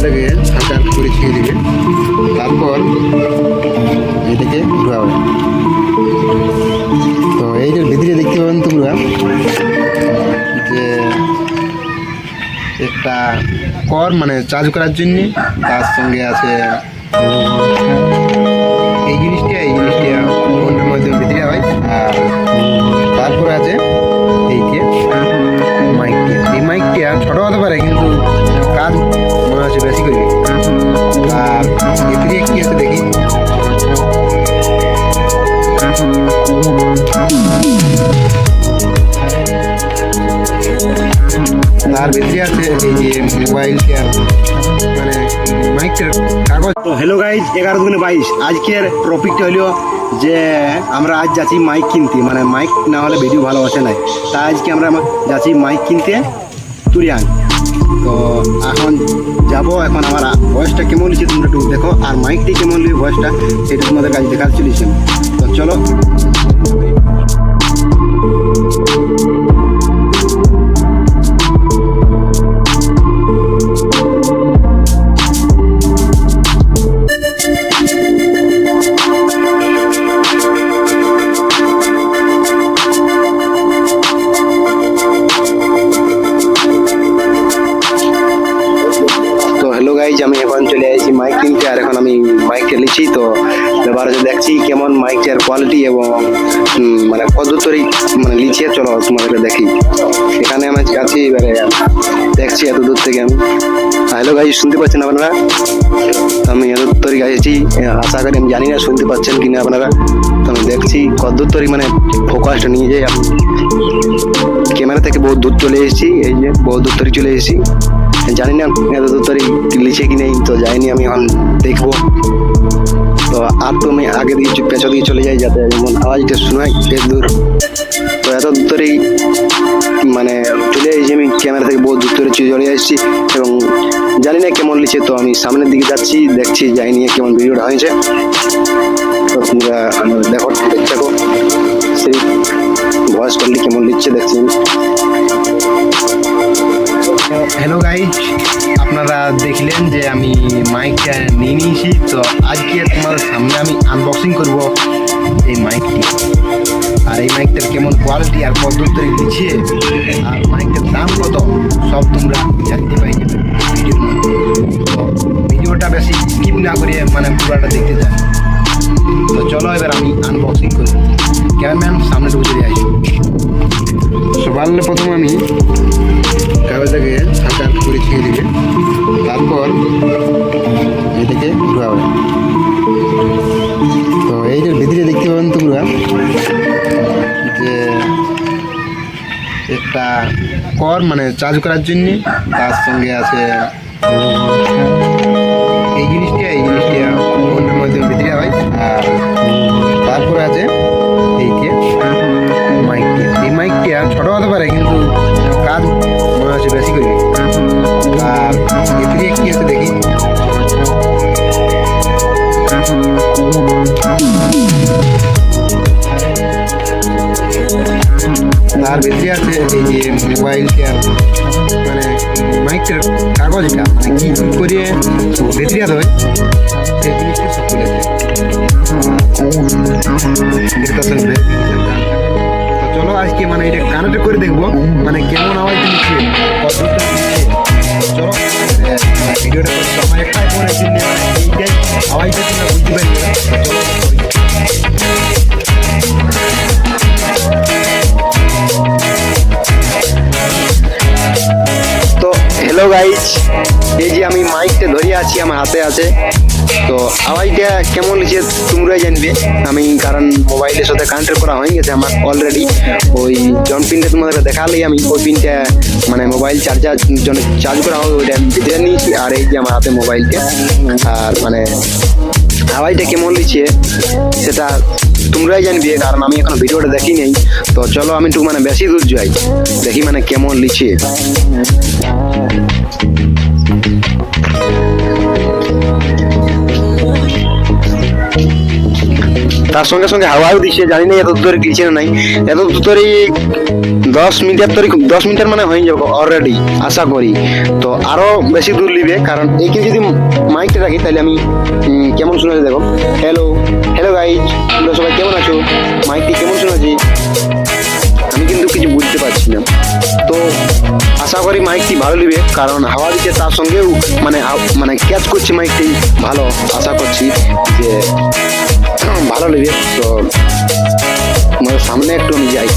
কাগজটাকে হালকা করে ছিঁড়ে দিবে তারপর এটাকে ঢুকাবে তো এইটার ভিতরে দেখতে পাবেন তোমরা যে একটা কর মানে চার্জ করার জন্যে তার সঙ্গে আছে এই জিনিসটা এই জিনিসটা ফোনের মধ্যে ভিতরে হয়? আর মানে তো হ্যালো গাইজ এগারো দুগুণে বাইশ। আজকের টপিকটা হলো যে আমরা আজ যাচ্ছি মাইক কিনতে। মানে মাইক না হলে ভিডিও ভালো আসে না তাই আজকে আমরা যাচ্ছি মাইক কিনতে তুরিয়ান। তো এখন যাব এখন আমার ভয়েসটা কেমন লিখছে তোমরা একটু দেখো, আর মাইকটি কেমন লিখে ভয়েসটা সেটা তোমাদের কাছে দেখার চলেছে তো চলো। মাইকটা তো এবার দেখছি কেমন মাইকের কোয়ালিটি এবং মানে পদ্ধতি মানে লিখছে চলো তোমাদেরকে দেখি। এখানে আমি আছি, এবারে দেখছি এত দূর থেকে আমি। হ্যালো গাইজ শুনতে পাচ্ছেন আপনারা? আমি এত থেকে এসেছি আশা করি আমি জানি না শুনতে পাচ্ছেন কিনা আপনারা। তো আমি দেখছি কত তরি মানে ফোকাসটা নিয়ে যাই। ক্যামেরা থেকে বহুত দূর চলে এসেছি, এই যে বহু দূর তরি চলে এসেছি। জানি না এত দূর তরি লিখে কি নেই, তো যাইনি আমি এখন দেখব। আর তো আমি আগে দিয়ে চ- পেছন দিয়ে চলে যাই যাতে যেমন আওয়াজটা শোনাই বেশ দূর। তো এত দূর তরেই মানে চলে এসেছি আমি ক্যামেরা থেকে বহুত দূর তরে চলে এসেছি এবং জানি না কেমন লিখছে, তো আমি সামনের দিকে যাচ্ছি, দেখছি যাই নিয়ে কেমন ভিডিওটা হয়েছে। তো তোমরা দেখো, দেখতে সেই ভয়েস কোয়ালিটি কেমন লিখছে দেখছি। হ্যালো গাইজ আপনারা দেখলেন যে আমি মাইকটা নিয়ে আমি আনবক্সিং করব এই মাইকটি আর এই মাইকটার কেমন কোয়ালিটি আর পদ্ধতি দিচ্ছে আর মাইকটার দাম কত, সব তোমরা জানতে পাই ভিডিওটা বেশি স্কিপ না করে মানে পুরোটা দেখতে চান তো চলো এবার আমি আনবক্সিং করি। ক্যামেরাম্যান সামনে ঢুকে চলে আসি সবার প্রথম আমি কাগজটাকে হালকা করে ছিঁড়ে দিবে। তারপর এটাকে ঢুকাবে একটা কর মানে চার্জ করার জন্য তার সঙ্গে আছে এই জিনিসটা এই জিনিসটা অন্যের মধ্যে ভিতরে হয়। আর তারপরে আছে এই যে এই মাইকটা ছোটো হতে পারে, কিন্তু কাজ মনে হচ্ছে বেশি করবে মানে মাইকটার কাগজটা মানে তো চলো আজকে মানে এটা কানেক্ট করে দেখব মানে কেমন আওয়াজ দিচ্ছে কতটা চলো আওয়াজটা বুঝতে পারবে আছি আমার হাতে আছে। তো আওয়াজটা কেমন লিখে তোমরাই জানবে। আমি কারণ মোবাইলের সাথে কানেক্ট করা হয়ে গেছে আমার অলরেডি ওই জন পিনটা তোমাদের দেখালেই আমি ওই পিনটা মানে মোবাইল চার্জার জন্য চার্জ করা হবে ওইটা আমি ভিতরে নিয়েছি আর এই যে আমার হাতে মোবাইলটা আর মানে আওয়াজটা কেমন লিখছে সেটা তোমরাই জানবে, কারণ আমি এখন ভিডিওটা দেখি নেই। তো চলো আমি একটু মানে বেশি দূর যাই, দেখি মানে কেমন লিখছে তার সঙ্গে সঙ্গে হাওয়াও দিচ্ছে জানি না এত দূরে দিচ্ছে না নাই। এত দূরে দশ মিটার তরি দশ মিটার মানে হয়ে যাবে অলরেডি আশা করি। তো আরও বেশি দূর নিবে, কারণ এইখানে যদি মাইকটা রাখি, তাহলে আমি কেমন শোনাচ্ছি দেখো। হ্যালো হ্যালো গাইজ তোমরা সবাই কেমন আছো? মাইকটি কেমন শোনাচ্ছি আমি কিন্তু কিছু বুঝতে পারছি না। তো আশা করি মাইকটি ভালো নিবে, কারণ হাওয়া দিচ্ছে তার সঙ্গেও মানে মানে ক্যাচ করছে মাইকটি ভালো, আশা করছি যে ভালো নেবে তো তোমাদের সামনে একটু আমি যাই।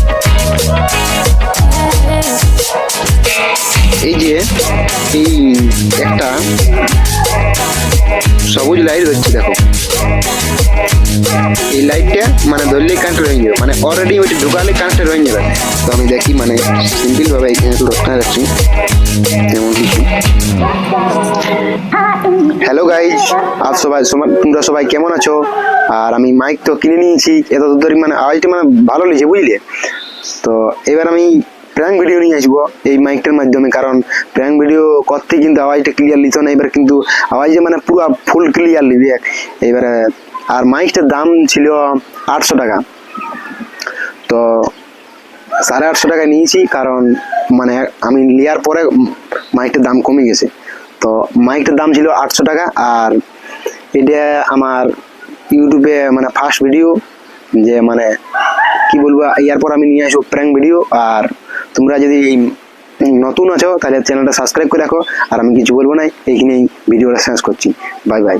এই যে এই একটা সবুজ লাইট হচ্ছে, দেখো। এই লাইটটা মানে ধরলেই কানেক্ট হয়ে যাবে মানে অলরেডি ওইটা ঢুকালে কানেক্ট হয়ে যাবে। তো আমি দেখি মানে সিম্পল ভাবে এখানে লক্ষণা রাখছি হ্যালো গাইজ আজ সবাই তোমরা সবাই কেমন আছো আর আমি মাইক তো কিনে নিয়েছি। এত ধরে মানে আওয়াজটা মানে ভালো লেগেছে, বুঝলে? তো এবার আমি প্র্যাঙ্ক ভিডিও নিয়ে আসব এই মাইকটার মাধ্যমে। কারণ প্র্যাঙ্ক ভিডিও করতে কিন্তু আওয়াজটা ক্লিয়ার নিত না, এবার কিন্তু আওয়াজে মানে পুরো ফুল ক্লিয়ার নিবি এবারে, আর মাইকটার দাম ছিল আটশো টাকা। তো সাড়ে আটশো টাকা নিয়েছি, কারণ মানে আমি নেওয়ার পরে মাইকটার দাম কমে গেছে। তো মাইকটার দাম ছিল আটশো টাকা আর এটা আমার ইউটিউবে মানে ফার্স্ট ভিডিও যে মানে কি বলব এরপর আমি নিয়ে আসব প্র্যাঙ্ক ভিডিও আর তোমরা যদি এই নতুন আছো, তাহলে চ্যানেলটা সাবস্ক্রাইব করে রাখো আর আমি কিছু বলব না, এইখানেই ভিডিওটা শেষ করছি। Bye bye